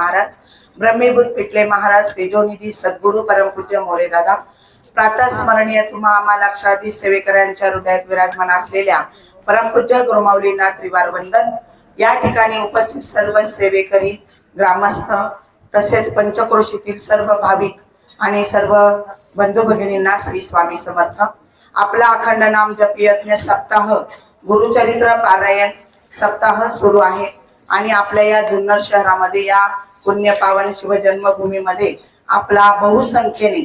महाराज ब्रह्मीभूत पिटले महाराज तेजोनिधी सद्गुरु परमपूज्य मोरे दादा. प्रातः स्मरणीय तुम्हा आम्हा लक्षाधी सेवेकरांच्या हृदयात विराजमान असलेल्या परमपूज्य गुरुमाऊलींना त्रिवार वंदन या ठिकाणी उपस्थित सर्व सेवेकरी ग्रामस्थ तसेच पंचक्रोशीतील सर्व भाविक आणि सर्व बंधू भगिनींना श्री स्वामी समर्थ. आपला अखंड नाम जपयज्ञ सप्ताह गुरुचरित्र पारायण सप्ताह सुरू आहे. आणि आपल्या या जुन्नर शहरामध्ये या पुण्य पावन शिवजन्मभूमीमध्ये आपला बहुसंख्येने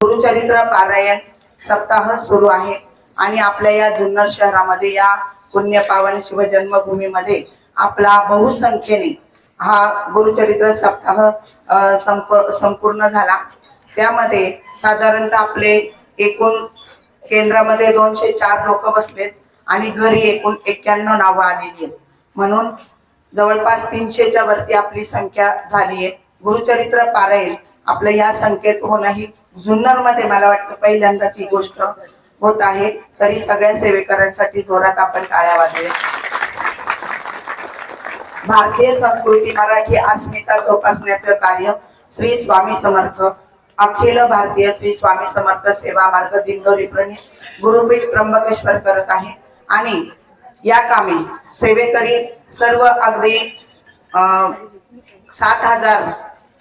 गुरुचरित्र पारायण सप्ताह सुरू आहे. आणि आपल्या या जुन्नर शहरामध्ये या पुण्य पावन शिवजन्मभूमीमध्ये आपला बहुसंख्येने हा गुरुचरित्र सप्ताह संप संपूर्ण झाला. त्यामध्ये साधारणतः आपले एकूण केंद्रामध्ये दोनशे चार लोक बसलेत आणि घरी एकूण एक्क्याण्णव नावं आलेली आहेत. म्हणून जवळपास तीनशेच्या वरती आपली संख्या झाली आहे गुरुचरित्र पारायण आपलं या संख्येत होणं ही जुन्नरमध्ये मला वाटतं पहिल्यांदाची गोष्ट होत आहे. तरी सगळ्या सेवेकरांसाठी जोरात आपण टाळ्या वाजूया भारतीय संस्कृती मराठी अस्मिता जोपासण्याचं कार्य श्री स्वामी समर्थ अखिल भारतीय श्री स्वामी समर्थ सेवा मार्ग दिंडोरी प्रणित गुरुपीठ त्र्यंबकेश्वर करत आहे. आणि या कामी सेवेकरी सर्व अगदी सात हजार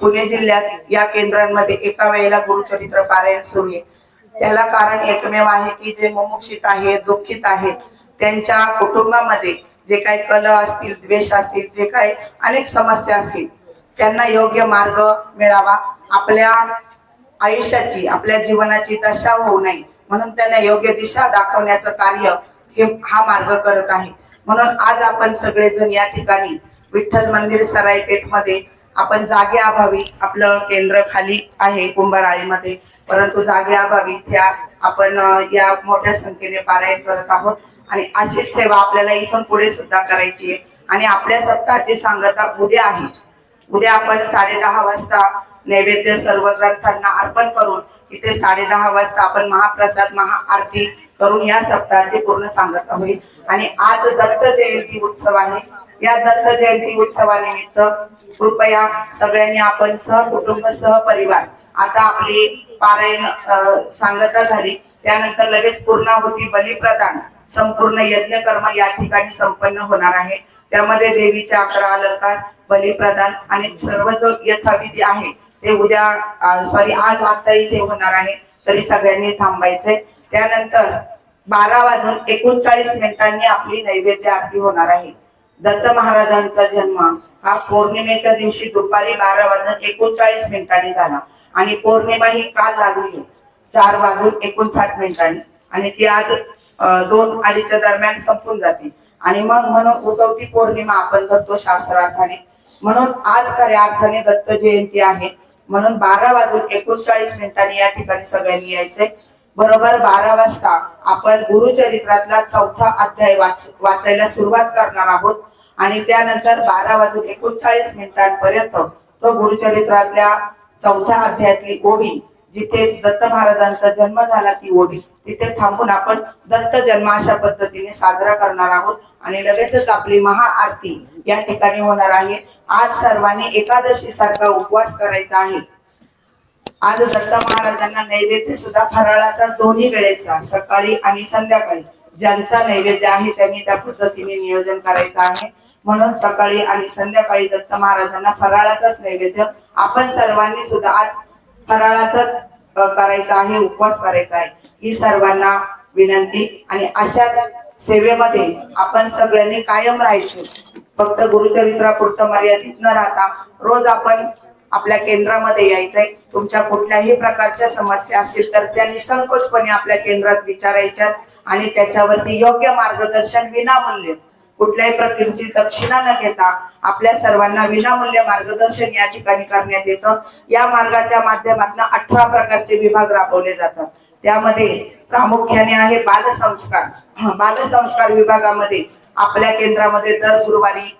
पुणे जिल्ह्यात या केंद्रांमध्ये एका वेळेला गुरुचरित्र पारायण सुरू आहे. त्याला कारण एकमेव आहे की जे मुमुक्षित आहेत दुःखित आहेत त्यांच्या कुटुंबामध्ये जे काही कल असतील द्वेष असतील जे काही अनेक समस्या असतील त्यांना योग्य मार्ग मिळावा. आपल्या आयुष्याची आपल्या जीवनाची दशा होऊ नये म्हणून त्यांना योग्य दिशा दाखवण्याचं कार्य हे हा मार्ग करत आहे. म्हणून आज आपण सगळेजण या ठिकाणी विठ्ठल मंदिर सरायपेठमध्ये आपण जागे अभावी आपलं केंद्र खाली आहे कुंभराळीमध्ये. परंतु जागे अभावी त्या आपण या मोठ्या संख्येने पारायण करत आहोत. आणि अशीच सेवा आपल्याला इथून पुढे सुद्धा करायची आहे. आणि आपल्या सप्ताहाची सांगता उद्या आहे उद्या आपण साडे दहा वाजता नैवेद्य सर्व ग्रंथांना अर्पण करून इथे साडे दहा वाजता आपण महाप्रसाद महाआरती करून या सप्ताहाचे पूर्ण सांगत होईल आणि आज दत्त जयंती उत्सव आहे. या दत्त जयंती उत्सवानिमित्त कृपया सगळ्यांनी आपण सहकुटुंब सहपरिवार आता आपली पारायण सांगता झाली. त्यानंतर लगेच पूर्णाहुती बलिप्रदान. संपूर्ण यज्ञ कर्म या ठिकाणी संपन्न होणार आहे. त्यामध्ये देवीचे अकरा अलंकार बलिप्रदान आणि सर्व जो यथाविधी आहे ते उद्या सॉरी आज आता इथे होणार आहे. तरी सगळ्यांनी थांबायचंय. त्यानंतर बारा वाजून एकोणचाळीस मिनिटांनी आपली नैवेद्य आरती होणार आहे. दत्त महाराजांचा जन्म हा पौर्णिमेच्या दिवशी दुपारी बारा वाजून एकोणचाळीस मिनिटांनी झाला. आणि पौर्णिमा ही काल लागली चार वाजून एकोणसाठ मिनिटांनी. आणि ती आज दोन अडीचच्या दरम्यान संपून जाते. आणि मग म्हणून उगवती पौर्णिमा आपण करतो शास्त्रार्थाने. म्हणून आज खऱ्या अर्थाने दत्त जयंती आहे. म्हणून बारा वाजून एकोणचाळीस मिनिटांनी या ठिकाणी सगळ्यांनी यायचंय. बरोबर बारा वाजता आपण गुरुचरित्रातला चौथा अध्याय वाच वाचायला सुरुवात करणार आहोत. आणि त्यानंतर बारा वाजून एकोणचाळीस मिनिटांपर्यंत तो गुरुचरित्रातल्या चौथ्या अध्यायातली ओवी जिथे दत्त महाराजांचा जन्म झाला ती ओवी तिथे थांबून आपण दत्त जन्म अशा पद्धतीने साजरा करणार आहोत. आणि लगेचच आपली महाआरती या ठिकाणी होणार आहे. आज सर्वांनी एकादशी सारखा उपवास करायचा आहे. आज दत्त महाराजांना नैवेद्य सुद्धा फराळाचा दोन्ही वेळेचा सकाळी आणि संध्याकाळी. ज्यांचा नैवेद्य आहे त्यांनी त्या पद्धतीने नियोजन करायचं आहे. म्हणून सकाळी आणि संध्याकाळी दत्त महाराजांना फराळाचाच नैवेद्य आपण सर्वांनी सुद्धा आज फराळाचाच करायचा आहे उपवास करायचा आहे. ही सर्वांना विनंती आणि अशाच सेवेमध्ये आपण सगळ्यांनी कायम राहायचं. फक्त गुरुचरित्रापुरतं मर्यादित न राहता रोज आपण आपल्या केंद्रामध्ये यायचंय. तुमच्या कुठल्याही प्रकारच्या समस्या असतील तर त्या निसंकोचपणे आपल्या केंद्रात विचारायच्यात आणि त्याच्यावरती योग्य मार्गदर्शन विनामूल्य कुठल्याही प्रकारची दक्षिणा न घेता आपल्या सर्वांना विनामूल्य मार्गदर्शन या ठिकाणी करण्यात येतं. या मार्गाच्या माध्यमातून अठरा प्रकारचे विभाग राबवले जातात. त्यामध्ये प्रामुख्याने आहे बालसंस्कार. बालसंस्कार विभागामध्ये आपल्या केंद्रामध्ये दर गुरुवारी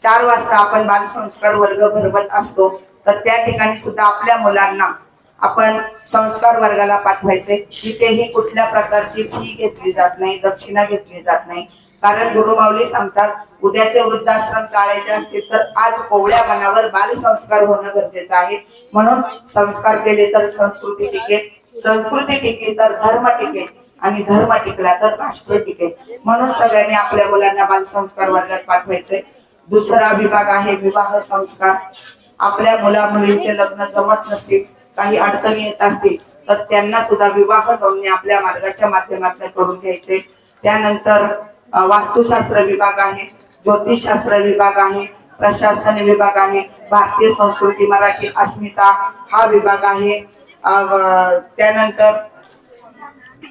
चार वाजता आपण बालसंस्कार वर्ग भरवत असतो. तर त्या ठिकाणी सुद्धा आपल्या मुलांना आपण संस्कार वर्गाला पाठवायचे. तिथेही कुठल्या प्रकारची फी घेतली जात नाही दक्षिणा घेतली जात नाही. कारण गुरुमाऊली सांगतात उद्याचे वृद्धाश्रम टाळायचे असतील तर आज कोवळ्या मनावर बालसंस्कार होणं गरजेचं आहे. म्हणून संस्कार केले तर संस्कृती टिकेल संस्कृती टिकली तर धर्म टिकेल आणि धर्म टिकला तर राष्ट्र टिकेल. म्हणून सगळ्यांनी आपल्या मुलांना बालसंस्कार वर्गात पाठवायचे. दुसरा विभाग आहे विवाह संस्कार. आपल्या मुला मुलींचे लग्न जमत नसतील काही अडचणी येत असतील तर त्यांना सुद्धा विवाह नोंदणी आपल्या मार्गाच्या माध्यमातून करून घ्यायचे. त्यानंतर वास्तुशास्त्र विभाग आहे ज्योतिषशास्त्र विभाग आहे प्रशासन विभाग आहे भारतीय संस्कृती मराठी अस्मिता हा विभाग आहे. त्यानंतर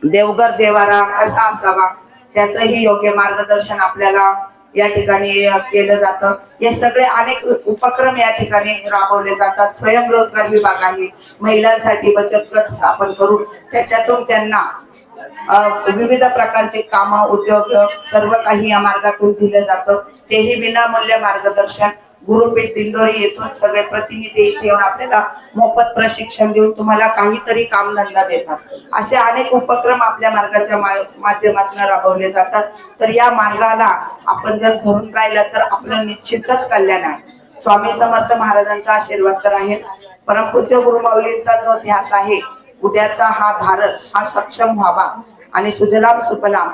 देवघर देवारा कसा असावा. त्याचंही योग्य मार्गदर्शन आपल्याला या ठिकाणी केलं जातं. हे सगळे अनेक उपक्रम या ठिकाणी राबवले जातात. स्वयंरोजगार विभाग आहे. महिलांसाठी बचत गट स्थापन करून त्याच्यातून त्यांना विविध प्रकारचे काम उद्योग सर्व काही या मार्गातून दिलं जातं. तेही विनामूल्य मार्गदर्शन गुरुपीठ दिंडोरी येथून सगळे प्रतिनिधी इथे येऊन आपल्याला मोफत प्रशिक्षण देऊन तुम्हाला काहीतरी कामधंदा देतात. असे अनेक उपक्रम आपल्या मार्गाच्या माध्यमातून राबवले जातात. तर या मार्गाला आपण जर धरून राहिलं तर आपलं निश्चितच कल्याण आहे. स्वामी समर्थ महाराजांचा आशीर्वाद तर आहे परमपूज्य गुरुमाऊलींचा जो ध्यास आहे उद्याचा हा भारत हा सक्षम व्हावा. आणि सुजलाम सुफलाम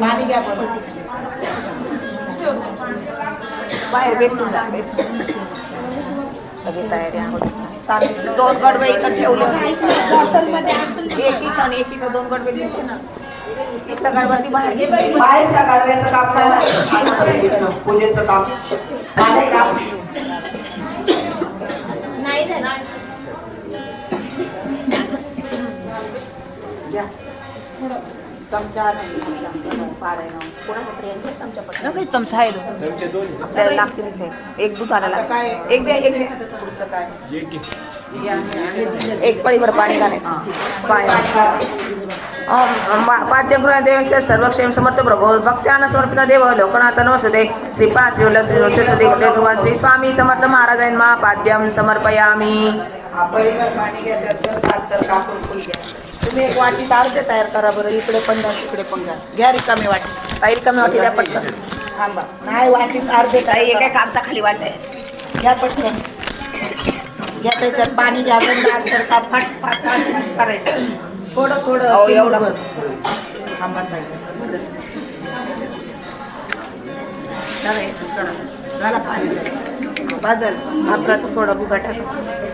पाणी घ्या बरं. बाहेर बेसून जा बेसून. सगळी तयारी आहे दोन गडवे इथं ठेवले. एक इथं आणि एक इथं दोन गडवे दिले ना. इथलं गडबडी बाहेर घे. बाहेरच्या गाडव्याचं काम करा पूजेचं काम. झालंय का घ्या. चमचा नाही चमचा पारायण कोणाचा प्रियांका चमचा पटकन. नका चमचा आहे दोन. आपल्याला लागतील इथे. एक आता काय एक द्या एक द्या. पुढचं काय? एक पळीभर पाणी घालायचं पाय पाद्यगृह देवाच्या सर्वक्षेम समर्थ प्रभो भक्त्यानं समर्पित देव लोकनाथ नमस्ते श्रीपा श्री वल्लभ श्री नृसिंह भगवान श्री स्वामी समर्थ महाराजांना पाद्यम समर्पयामी. पाणी तर कापून फुल घ्या. तुम्ही एक वाटी अर्धे तयार करा बरं इकडे पण द्या तिकडे पण द्या घ्या रिकामी वाटी. ताई रिकामी वाटी द्या पटकन. थांबा. नाही वाटीत अर्धे ताई. एका कागदा खाली वाटते घ्या पटकन. घ्या त्याच्यात पाणी घ्या तर का फाट फाट करायचं. थोडं थोडं एवढं. बस. थांबा ताई. झाला पाणी. बाजल. भाकराचं थोडं बुगा टाका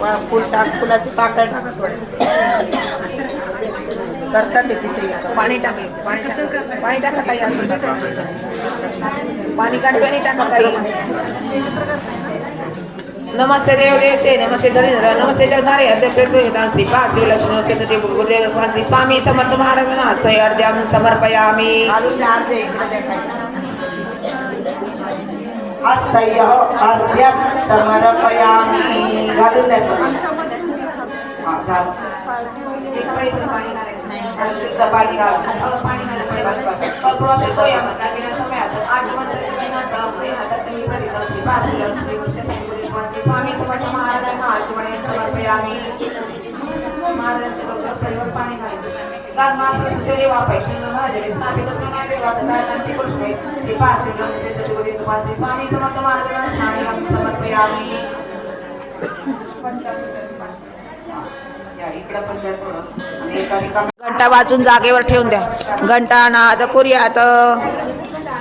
वा फुल टाक फुलाची पाकळ टाका थोडे करतात ते आता. पाणी टाका पाणी टाका पाणी टाका ताई अजून टाका. पाणी टाका ताई नमस्ते देव देवशे नमस्ते धरींद्र नमस्ते जगधारे अर्ध्य प्रेत श्री पाच श्री लक्ष्मी नमस्ते सती गुरुदेव श्री स्वामी समर्थ महाराजांना हस्तय अर्ध्याम समर्पयामी. हस्तयः अर्घ्यं समर्पयामि घालून द्या. हा, शुद्ध पाणी घाला. पाणी स्वामी समर्थ महाराजांना आचमणे समर्पयामी महाराजांच्या डोक्यात सर्व पाणी घालायचं स्वामी समर्थ महाराजांना आम्ही समर्पयामी या, इकडं पण द्या थोडं. आणि एका रिकाम्या- घंटा वाजून जागेवर ठेवून द्या. घंटा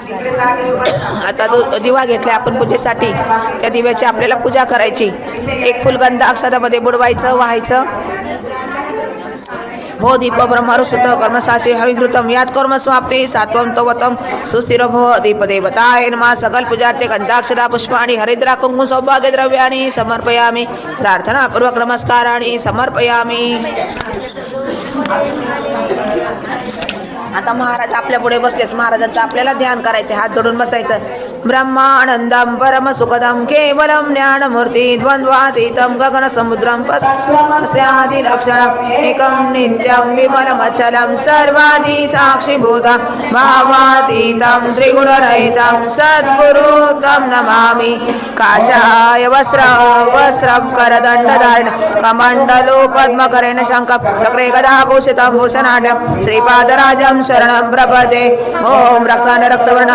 इकडे जागेवर बसा. आता दु- दिवा घेतला आपण पूजेसाठी. त्या दिव्याची आपल्याला पूजा करायची. एक फुलगंध अक्षरामध्ये बुडवायचं व्हायचं. भो दीप कर्मशास्त्री कर्मसाशी हविघृतम यात कर्म स्वाप्ते सात्वम तवतम सुस्थिर भो दीप देवताय नमः। सकल पूजार्थे गंधाक्षरा पुष्पाणि हरिद्रा कुंकुम सौभाग्य द्रव्याणि समर्पयामि। प्रार्थनापूर्वक नमस्काराणि समर्पयामि। आता महाराज आपल्या पुढे बसलेत. महाराजांचं आपल्याला ध्यान करायचे हात जोडून बसायचं. ब्रह्मानन्दं परमसुखदं केवलं ज्ञानमूर्ति द्वन्द्वातीतं गगनसमुद्रं गगन एकं नित्यं विमलमचलं सर्वादि साक्षिभूतं भावातीतं त्रिगुणरहितं सद्गुरु तं नमामि। काशाय वस्र वस्रं करदण्डधारण कमण्डलो पद्मकरेण शङ्खं चक्रे गदाभूषितं भूषणाढ्यं श्रीपादराजं शरणं प्रपदे। ॐ रक्तान रक्तवर्ण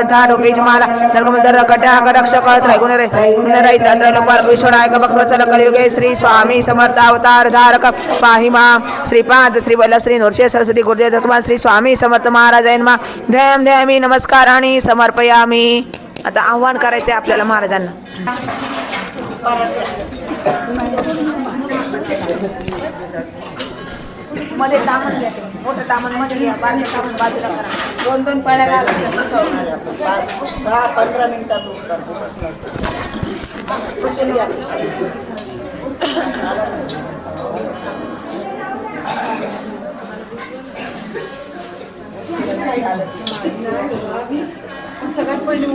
पद्मनेत्र स्वासिवदरं कण्ठाढुकीजमाला नर्गमधर कटाक रक्षक त्रैगुणरे तंत्र त्रैलोकपाल विश्वनायक भक्तचल कलयुगे श्री स्वामी समर्थ अवतार धारक पाहि मां श्रीपाद श्री वल्लभ श्री नृसिंह सरस्वती गुरुदेव भगवान श्री स्वामी समर्थ महाराजांना ध्येम नमस्कार आणि समर्पयामी. आता आव्हान करायचे आपल्याला महाराजांना. मध्ये घ्या मोठं तामणमध्ये घ्या बारके तामण बाजूला करा. दोन दोन पळ्या दहा पंधरा मिनिटात सगळ्यात पहिले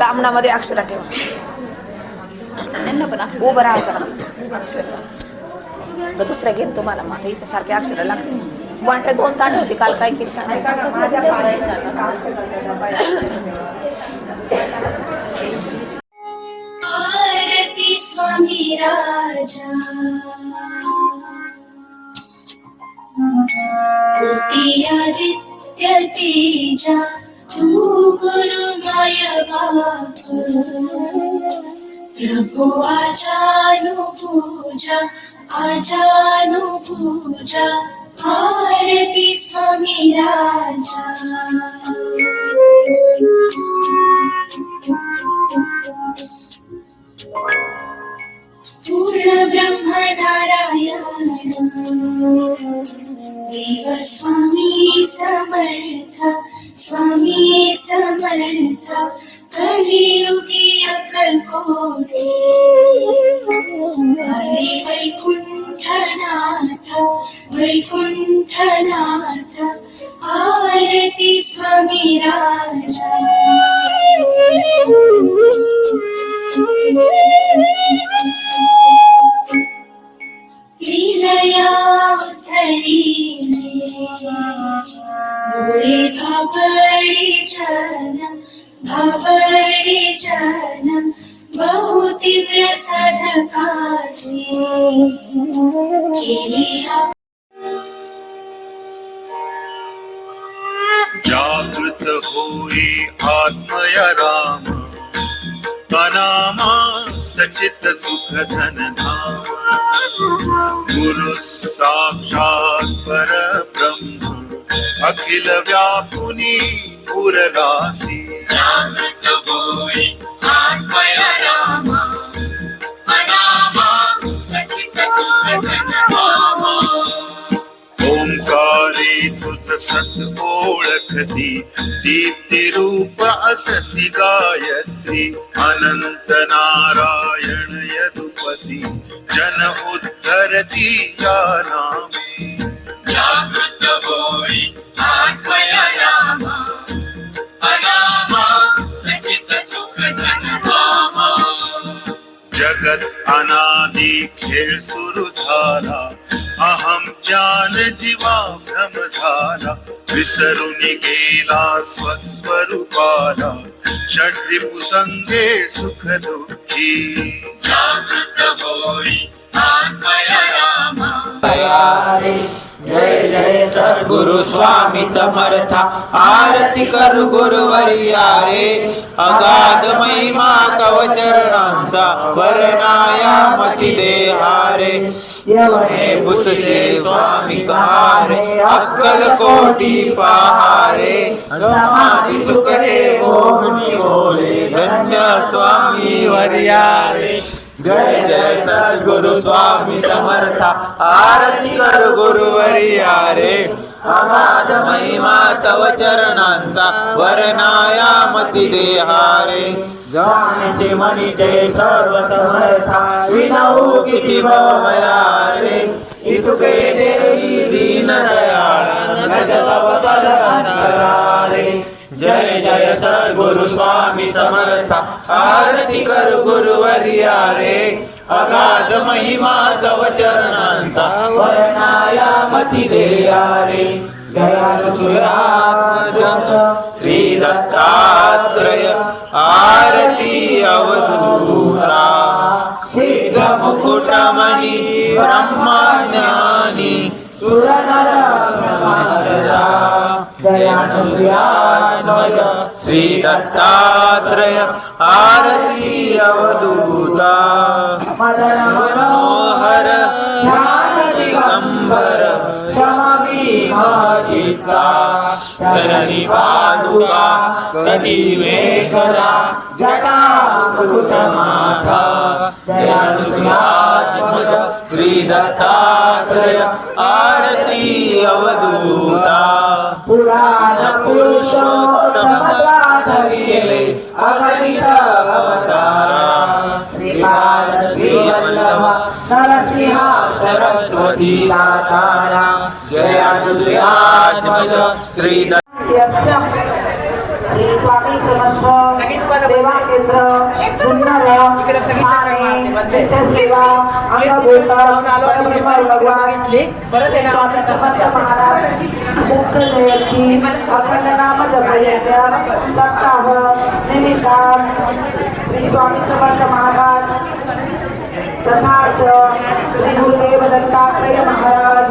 तामणामध्ये अक्षरा ठेवा. उभं राहा करा अक्षर. दुसऱ्या घेईन तुम्हाला. मग इथं सारखे अक्षर लागतील. वाट्या दोन ताट होती. काल काय केली स्वामी राजा. कोटी तू गुरुमय बाप प्रभु आजानु पूजा आजानु पूजा आरती स्वामी राजा Thank you. ब्रह्मनारायण देव स्वामी समर्थ स्वामी समर्थ कलियुगी अक्कलकोटे हरे वैकुंठनाथ वैकुंठनाथ आरती स्वामी राजा लीलया उद्धरीने गोळे भाबडी जन भाबडी जन बहुती प्रसाद कासे. केली जागृत होई आत्मया राम. सचित सुख धन धाम गुरु साक्षात पर ब्रह्म अखिल व्यापुनी पुरगासी तुझ सत ओळखती. दीप्ती रूप अससी गायत्री. अनंत नारायण यदुपती. जन उद्धरती या नामे. जागृत होई आत्मया रामा. अनामा सचित सुख धन जगत अनादि खेळ सुरू झाला. अहं ज्ञान जीवा भ्रमधारा विसरुनि गेला स्वस्वरूप सन्दे सुख दुःखी जय जय सद्गुरु स्वामी समर्था आरती करू गुरुवरिया रे. अगाध महिमा कव चरणांचा वरणाया मती देहारे. हे बुसशे स्वामी कहारे अक्कल कोटी पहारे. समाधी सुख हे मोहनी ओले धन्य स्वामी वरिया रे. जय जय सद्गुरु स्वामी समर्थ आरती कर गुरुवरी रे अगाध महिमा तव चरणांचा वरनाया मती देहारे जाणसे म्हणिते सर्व समर्था विनऊ किती भवया रे इतुके देवी दीन दयाळ रे जय जय सद्गुरु स्वामी समर्थ। आरती कर गुरुवरी रे। अगाध महिमा तव चरणांचा। वर्णाया मती देया रे। श्री दत्तात्रय आरती अवधूता। शीघ्र मुकुटमणि ब्रह्मज्ञानी सुरनर ब्रह्मचर्या जयानुसुया श्री दत्तात्रय आरती अवधूता। मनोहर दिगंबर जननी पादुका कटी वेकला जटा कुटमाथा श्री दत्तात्रय आरती अवधूता। पुराण पुरुषोत्तम धरिले अगणित अवतारा। श्रीपाद श्रीवल्लभ नरसिंह सरस्वती दातारा जयानुसुयात्मज श्री दत्त श्री स्वामी समर्थ सेवा केंद्र सुंदर सेवा अंगभूत परमेश्वर भगवान. मुख्य जयंती अखंड नाम जपयज्ञ सप्ताह निमित्तान श्री स्वामी समर्थ महाराज तथा श्री गुरुदेव दत्तात्रेय महाराज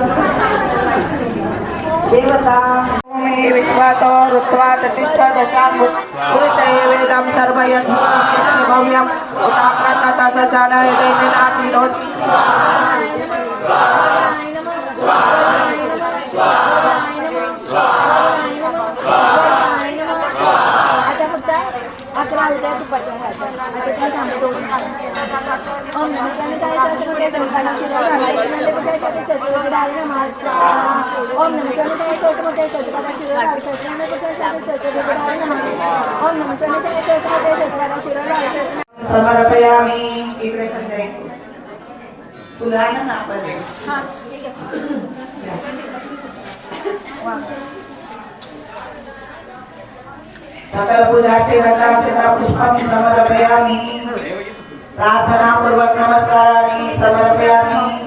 देवता विश्वातो ऋत्वा ततिष्ठ दशां पुरुषये वेदं सर्वयत् भव्यम्। उदाक्रतः चालय दैत्यनाथ विनोद। आता फक्त अकरा उद्या दुपारच्या खायचं आता काय थांबतो दोन ओम नमः शिवाय सत्पुरुषे संताना शिवाय घालायचे म्हणजे काय ते सत्पुरुषे डाळीने महाराज ओम नमः शिवाय सत्पुरुषे सत्पादा शिवाय घालायचे म्हणजे काय ते सत्पुरुषे डाळीने महाराज ओम नमः शिवाय सत्पुरुषे सत्पादा शिवाय घालायचे समर्पयामी इकडे संजय तुला आहे ना नापास हां ठीक आहे सकल पूजार्थे गंधाक्षता पुष्पं समर्पयामि प्रार्थनापूर्वक नमस्काराणि समर्पयामि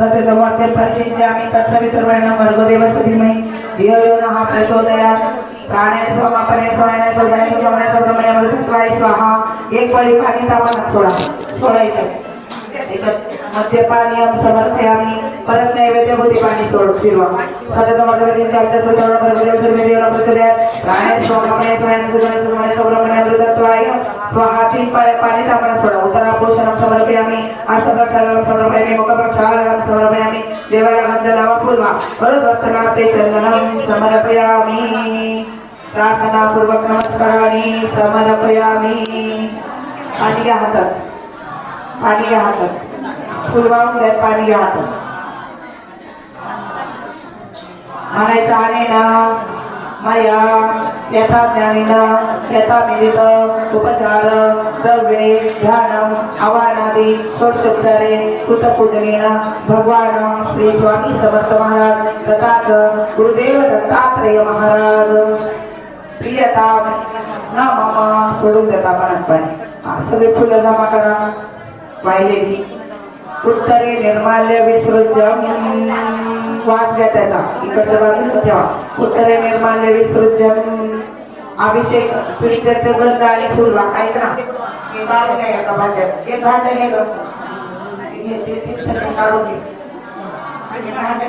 सत्य समर्थ प्रसिद्ध आम्ही तत्सवितर्वर्ण वर्गदेवस्य धीमहि धियो यो नः प्रचोदयात्. प्राणाय समापने स्वाय सौदाय समाय सौदमय अमृतस्वाय स्वाहा. एक पळी पाणी सोडा. सोडा सोडायचं त्याच्यात मद्यपानीयम समर्थयामी परत नैवेद्य होती पाणी सोड फिरवा सत्य सतत मर्गतींचे आमच्या सुचवण वर्गदेव सर्व देवाला प्रचोदयात. प्राणाय समापने स्वाय सौदाय समाय सौदमय अमृतस्वाय स्वाहा तीन पाणी तापमानात सोडा. उत्तरा पोषणम समर्पयामी अर्थप्रक्षालनं समर्पयामी मुखप्रक्षालनं समर्पयामी देवाला गंध लावा पूर्वा वरदत्तनाथे चंदनं समर्पयामी। प्रार्थनापूर्वक नमस्काराने समर्पयामी। पाणी घ्या हातात. पाणी घ्या हातात. फुल वाहून द्या पाणी घ्या हातात. म्हणायचं आणि ना मया यथा ज्ञानिन यथा विदित उपचार द्रव्ये ध्यानम आवाहनादी षोडशोपचारे कृतपूजनेन भगवान श्री स्वामी समर्थ महाराज तथाच गुरुदेव दत्तात्रेय महाराज। प्रियता न मामा सोडून देता मनात सगळे फुलं जमा करा वाहिलेली उत्तरे निर्माल्य विसृजम श्वास घ्या त्याचा. इकडच्या बाजूला ठेवा. उत्तरे निर्माल्य विसृजम अभिषेक प्रीत्यर्थ ग्रंथ आणि फुलवा. काहीच ना. हे काढून घ्या एका भांड्यात एक भांडं हे काढून घे. आणि भांडं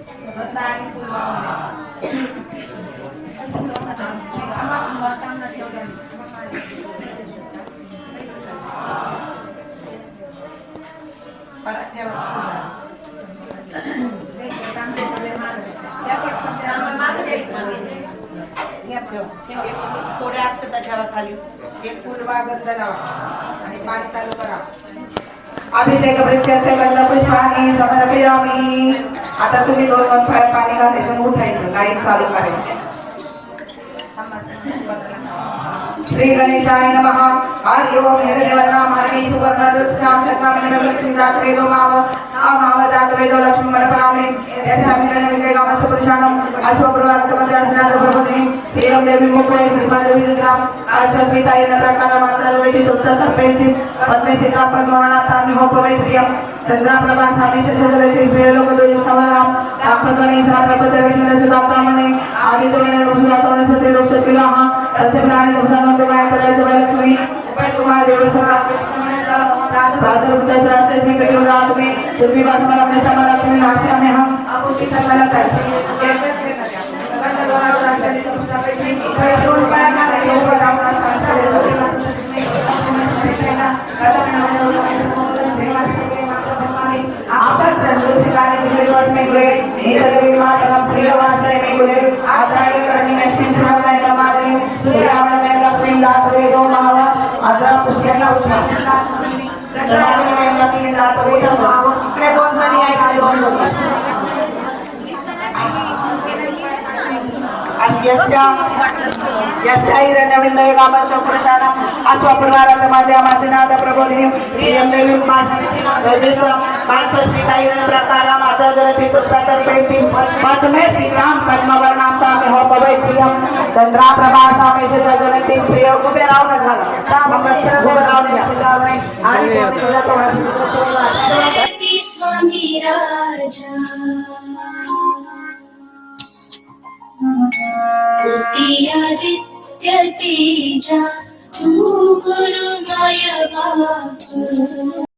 ताण वगैरे अरे आता खाली थोड्या अक्षता ठेवा खाली एक गंध लावा आणि पाणी चालू करा अभिषेक पुष्पाणी समर्पयामी आता तुम्ही दोन दोन फळ पाणी घालायचं आणि उठायचं लाइट चालू करायची. श्री गणेशाय नमः. हरि ओम हिरण्यवर्णा मार्गे सुवर्णदस्याम चक्रामणि लक्ष्मी जात्रे दो माव आमाव जात्रे दो लक्ष्मी मनपावने यथा मिरण विजय गामस पुरुषाणम अश्वप्रवारमध्ये असनाद प्रभुनी श्रीयम देवी मुकुळे श्रीमादेवी विद्याम आश्रमिता येन प्रकार मात्र वेदी सुप्त सर्पेंती पद्मेसिता पद्मवनाथा मी होपवै श्रियम चंद्रा प्रभा साधित सजल श्री श्री लोक दोष समाराम तापद्वनी साप्रपत्र लक्ष्मी सुदाप्रामणे आदित्य रुसुदातोने सत्रे लोक सत्विलाहा तस्य आणि दिवस में गुरे निसर्ग मातरम प्रिय वासरे में गुरे आदाय करणी में तीन सुरक्षाय नमारी सूर्यावण में लक्ष्मी दात वे दो मावा. अद्रा पुष्करला उठा. गंगावण में लक्ष्मी दात वे दो मावा. इकडे दोन जणी आहे? खाली दोन लोक आणि यस्या यस्या हिरण्यविंदय गामस्य पुरुषाणा अश्वप्रवारात माध्यमाचे नाद प्रबोधिनी श्रीयं देवी मानसस्मिता हिरण प्रकारा माता जरती सुप्ता पेटी पद्मे श्रीराम पद्मवर्णाम तामे हो पवै श्रियम चंद्रा प्रभा सामे से जगनती प्रिय उभे राहून झालं मग उभे राहून आणि तोंडात भारती स्वामी राजा. कोटी आदित्य तेजा तू गुरुमय बाप